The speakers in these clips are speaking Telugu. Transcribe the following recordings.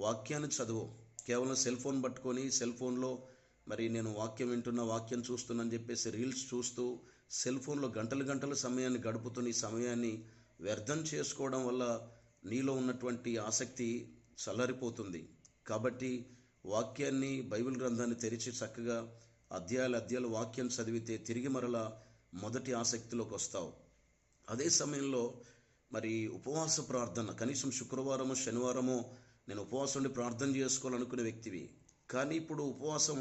వాక్యాన్ని చదువు. కేవలం సెల్ ఫోన్ పట్టుకొని సెల్ ఫోన్లో మరి నేను వాక్యం వింటున్న వాక్యం చూస్తున్నాను చెప్పేసి రీల్స్ చూస్తూ సెల్ ఫోన్లో గంటలు గంటల సమయాన్ని గడుపుతూ నీ సమయాన్ని వ్యర్థం చేసుకోవడం వల్ల నీలో ఉన్నటువంటి ఆసక్తి చల్లరిపోతుంది. కాబట్టి వాక్యాన్ని బైబిల్ గ్రంథాన్ని తెరిచి చక్కగా అధ్యాయాలు అధ్యాయాలు వాక్యం చదివితే తిరిగి మరలా మొదటి ఆసక్తిలోకి వస్తావు. అదే సమయంలో మరి ఉపవాస ప్రార్థన కనీసం శుక్రవారము శనివారమో నేను ఉపవాసం ఉండి ప్రార్థన చేసుకోవాలనుకునే వ్యక్తివి. కానీ ఇప్పుడు ఉపవాసం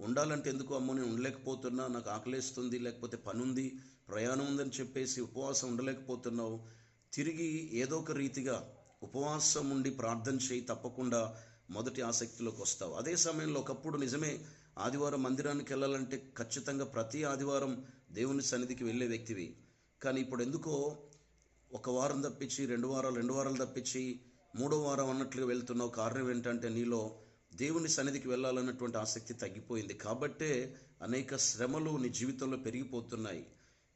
ఉండాలంటే ఎందుకు? అమ్మో నేను ఉండలేకపోతున్నా నాకు ఆకలేస్తుంది లేకపోతే పని ఉంది ప్రయాణం ఉందని చెప్పేసి ఉపవాసం ఉండలేకపోతున్నావు. తిరిగి ఏదో ఒక రీతిగా ఉపవాసం ఉండి ప్రార్థన చేయి తప్పకుండా మొదటి ఆసక్తిలోకి వస్తావు. అదే సమయంలో ఒకప్పుడు నిజమే ఆదివారం మందిరానికి వెళ్ళాలంటే ఖచ్చితంగా ప్రతి ఆదివారం దేవుని సన్నిధికి వెళ్ళే వ్యక్తివి. కానీ ఇప్పుడు ఎందుకో ఒక వారం తప్పించి రెండు వారాలు రెండు వారాలు తప్పించి మూడో వారం అన్నట్లుగా వెళ్తున్నావు కారణం ఏంటంటే నీలో దేవుని సన్నిధికి వెళ్ళాలన్నటువంటి ఆసక్తి తగ్గిపోయింది. కాబట్టే అనేక శ్రమలు నీ జీవితంలో పెరిగిపోతున్నాయి.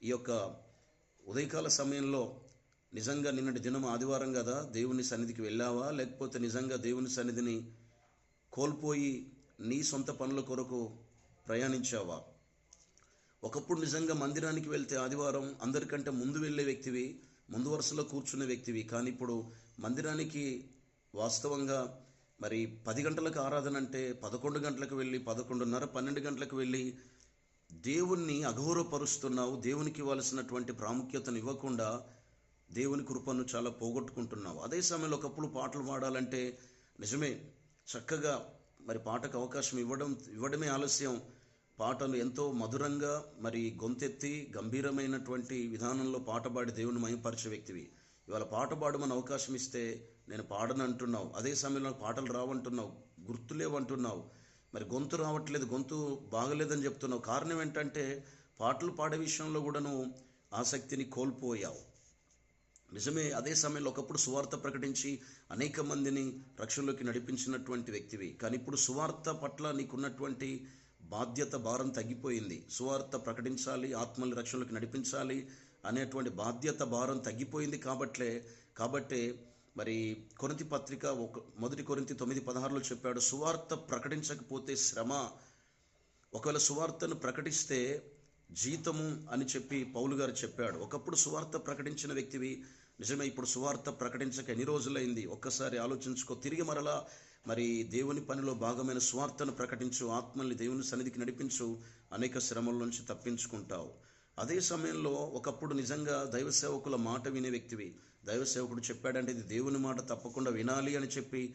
ఈ యొక్క ఉదయకాల సమయంలో నిజంగా నిన్నటి దినం ఆదివారం కదా దేవుని సన్నిధికి వెళ్ళావా? లేకపోతే నిజంగా దేవుని సన్నిధిని కోల్పోయి నీ సొంత పనుల కొరకు ప్రయాణించావా? ఒకప్పుడు నిజంగా మందిరానికి వెళ్తే ఆదివారం అందరికంటే ముందు వెళ్ళే వ్యక్తివి ముందు వరుసలో కూర్చున్న వ్యక్తివి. కానీ ఇప్పుడు మందిరానికి వాస్తవంగా మరి పది గంటలకు ఆరాధన అంటే పదకొండు గంటలకు వెళ్ళి పదకొండున్నర పన్నెండు గంటలకు వెళ్ళి దేవుణ్ణి అఘోరపరుస్తున్నావు దేవునికి ఇవ్వాల్సినటువంటి ప్రాముఖ్యతను ఇవ్వకుండా దేవుని కృపను చాలా పోగొట్టుకుంటున్నావు. అదే సమయంలో ఒకప్పుడు పాటలు పాడాలంటే నిజమే చక్కగా మరి పాటకు అవకాశం ఇవ్వడం ఇవ్వడమే ఆలస్యం. పాటలు ఎంతో మధురంగా మరి గొంతెత్తి గంభీరమైనటువంటి విధానంలో పాట పాడి దేవుని మయపరిచే వ్యక్తివి. ఇవాళ పాట పాడమని అవకాశం ఇస్తే నేను పాడను అంటున్నావు. అదే సమయంలో పాటలు రావంటున్నావు. గుర్తులేవంటున్నావు మరి గొంతు రావట్లేదు గొంతు బాగలేదని చెప్తున్నావు. కారణం ఏంటంటే పాటలు పాడే విషయంలో కూడాను ఆసక్తిని కోల్పోయావు. నిజమే అదే సమయంలో ఒకప్పుడు సువార్త ప్రకటించి అనేక మందిని రక్షణలోకి నడిపించినటువంటి వ్యక్తివి. కానీ ఇప్పుడు సువార్త పట్ల నీకున్నటువంటి బాధ్యత భారం తగ్గిపోయింది. సువార్త ప్రకటించాలి ఆత్మల్ని రక్షణలోకి నడిపించాలి అనేటువంటి బాధ్యత భారం తగ్గిపోయింది కాబట్లే కాబట్టే మరి కొరింతి పత్రిక ఒక మొదటి కొరింతి తొమ్మిది పదహారులో చెప్పాడు సువార్త ప్రకటించకపోతే శ్రమ. ఒకవేళ సువార్తను ప్రకటిస్తే జీతము అని చెప్పి పౌలు గారు చెప్పాడు. ఒకప్పుడు సువార్త ప్రకటించిన వ్యక్తివి నిజమే ఇప్పుడు సువార్త ప్రకటించక ఎన్ని రోజులైంది? ఒక్కసారి ఆలోచించుకో. తిరిగి మరలా మరి దేవుని పనిలో భాగమైన సువార్తను ప్రకటించు ఆత్మల్ని దేవుని సన్నిధికి నడిపించు అనేక శ్రమల నుంచి తప్పించుకుంటావు. అదే సమయంలో ఒకప్పుడు నిజంగా దైవ సేవకుల మాట వినే వ్యక్తివి దైవ సేవకుడు చెప్పాడంటే ఇది దేవుని మాట తప్పకుండా వినాలి అని చెప్పి